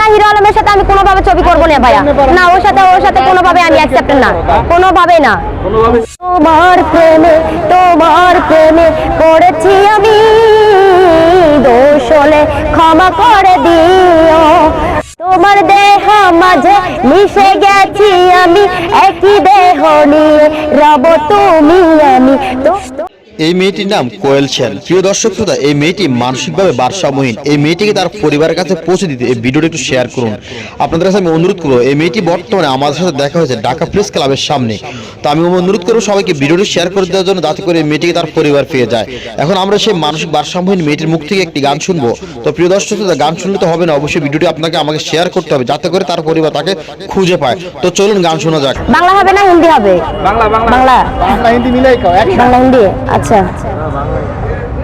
না হিরো আলমের সাথে আমি কোনোভাবে ছবি করব না ভাইয়া। না ওর সাথে ওর সাথে কোনোভাবে আমি অ্যাকসেপ্ট না। কোনোভাবে না। তোমার প্রেমে তোমার প্রেমে পড়েছি আমি। দোষ হলে ক্ষমা করে দিও। তোমার দেহ মাঝে মিশে গেছি আমি। একই দেহ নিয়ে রব তুমি আমি। তো এই মেয়েটির নাম কোয়েল সেন। প্রিয় দর্শক শ্রোতা, এই মেয়েটি মানসিকভাবে ভারসাম্যহীন। এই মেয়েটিকে তার পরিবারের কাছে পৌঁছে দিতে এই ভিডিওটি একটু শেয়ার করুন। আপনাদের কাছে আমি অনুরোধ করব, এই মেয়েটি বর্তমানে আমাদের সাথে দেখা হয়েছে ঢাকা প্রেস ক্লাবের সামনে। তো আমি অনুরোধ করব সবাইকে ভিডিওটি শেয়ার করে দেওয়ার জন্য যাতে করে মেয়েটিকে তার পরিবার পেয়ে যায়। এখন আমরা সেই মানসিক ভারসাম্যহীন মেয়েটির মুখ থেকে একটি গান শুনব। তো প্রিয় দর্শক গান শুনলে তো হবে না অবশ্যই ভিডিওটি আপনাকে আমাকে শেয়ার করতে হবে যাতে করে তার পরিবার তাকে খুঁজে পায়। তো চলুন গান শোনা যাক। বাংলা হবে না হিন্দি হবে? বাংলা বাংলা। বাংলা। বাংলা হিন্দি মিলাই বাংলা হিন্দি? আচ্ছা।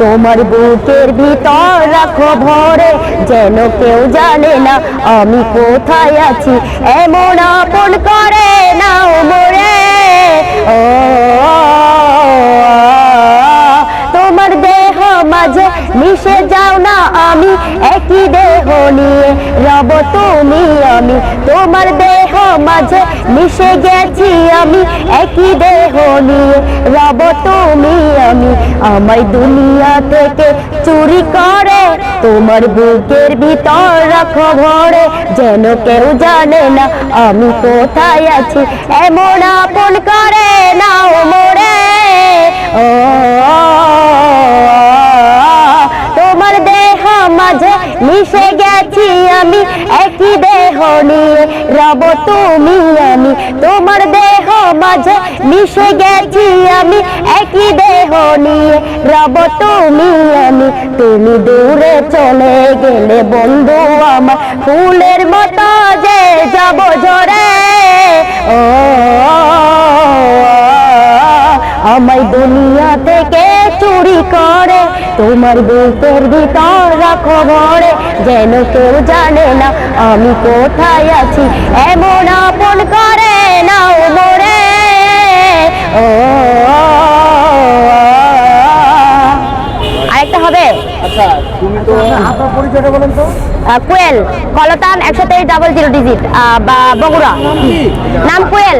তোমার বুকের ভিতর রাখো ভরে, যেন কেউ জানে না আমি কোথায় আছি। এমন আপন করে নাও মোরে ও রব তুমি, আমি। তোমার দেহ মাঝে মিশে গেছি আমি, একই দেহ নিয়ে রব তুমি, আমি। আমায় দুনিয়া থেকে চুরি করে, তোমার বুকের ভিতর রাখো ভরে। যেন কেউ জানে না আমি কোথায় আছি। এমন আপন করে নাও মোরে। ও, তোমার দেহ মাঝে মিশে আমি একই দেহ নিয়ে রব তুমি আমি। তোমার দেহ মাঝে মিশে গেছি আমি। একই দেহ নিয়ে রব তুমি আমি। তুমি দূরে চলে গেলে বন্ধু আমার। ফুলের মতো যে যাব ঝরে। ও, আমায় দুনিয়া থেকে চুরি করে। তোমার বুকের ভিতর রাখো ভরে। যেন কেউ জানে না আমি কোথায় আছি? এমন আপন করে নাও মোরে। ও আপনার পরিচয়টা বলেন তো। কোয়েল কলতান একশো তেইশ ডাবল জিরো ডিজিট বা বগুড়া। নাম কোয়েল?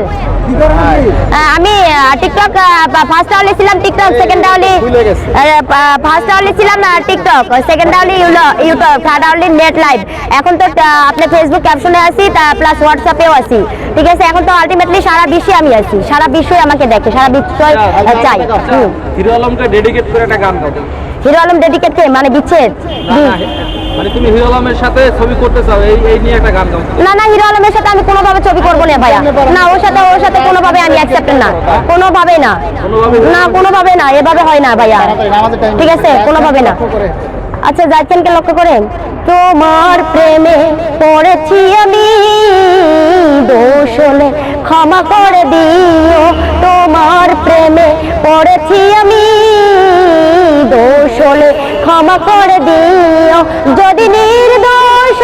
আমি টিকটক ফার্স্ট আওয়ালি ছিলাম টিকটক সেকেন্ড আওয়ালি ফার্স্ট আওয়ালি ছিলাম টিকটক সেকেন্ড আওয়ালি ইউটিউব থার্ড আওয়ালি নেট লাইভ এখন তো আহ, আপনি ফেসবুক ক্যাপশনে আছি প্লাস হোয়াটসঅ্যাপেও আছি। ঠিক আছে এখন তো আলটিমেটলি সারা বিশ্বে আমি আছি। সারা বিশ্বই আমাকে দেখে সারা বিশ্বই চাই হুম। হিরো আলমকে ডেডিকেট করে একটা গান হিরো আলম ডেডিকেট কে? মানে বিচ্ছেদ? না, না, মানে তুমি হিরো আলমের সাথে ছবি করতে চাও এই এই নিয়ে একটা গান গাও। না না হিরো আলমের সাথে আমি কোনোভাবে ছবি করব না ভাইয়া। না। ওর সাথে ওর সাথে কোনোভাবে আমি অ্যাকসেপ্ট না। কোনোভাবে না। না কোনোভাবে না এভাবে হয় না ভাইয়া। তাড়াতাড়ি আমাদের time ঠিক আছে? কোনোভাবে না। লক্ষ্য করে। আচ্ছা লক্ষ্য করেন? তোমার প্রেমে পড়েছি আমি। দোষ হলে ক্ষমা করে দিও। তোমার প্রেমে পড়েছি আমি। দোষ ক্ষমা করে দিও। যদি নির্দোষ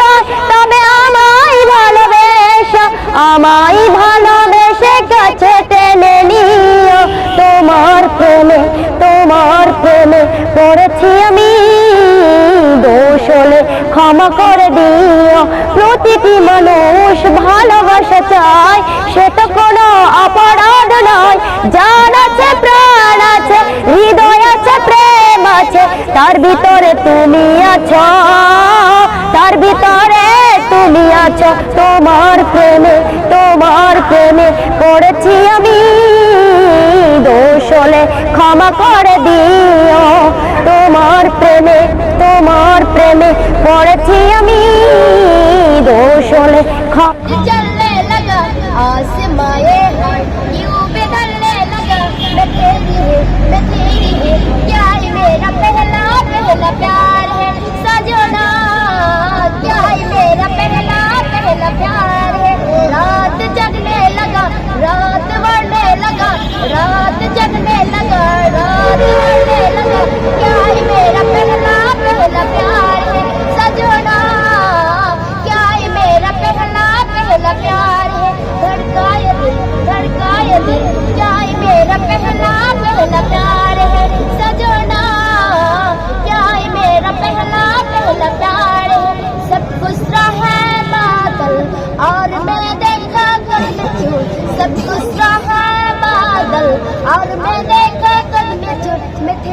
তবে আমায় ভালোবেসো। আমায় ভালোবেসে কাছে টেনে নিও। তোমার প্রেমে তোমার প্রেমে পড়েছি আমি। দোষ হলে ক্ষমা করে দিও। প্রতিটি মানুষ ভালোবাসা চায়। সে তো কোনো অপরাধ নয়। যার আছে, প্রাণ আছে, হৃদয় আছে? তার ভিতরে তুমি আছো। তার ভিতরে তুমি আছো। তোমার প্রেমে তোমার প্রেমে পড়েছি আমি। দোষ হলে ক্ষমা করে দিও। তোমার প্রেমে তোমার প্রেমে পড়েছি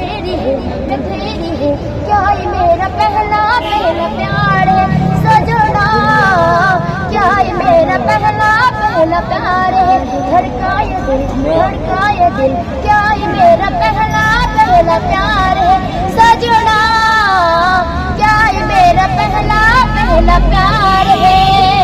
तेरी है मैं तेरी है। क्या ये मेरा पहला पहला प्यार है? सजना क्या ये मेरा पहला पहला प्यार है? धड़का ये दिल धड़का ये दिल। क्या ये मेरा पहला पहला प्यार है? सजना क्या ये मेरा पहला पहला प्यार है?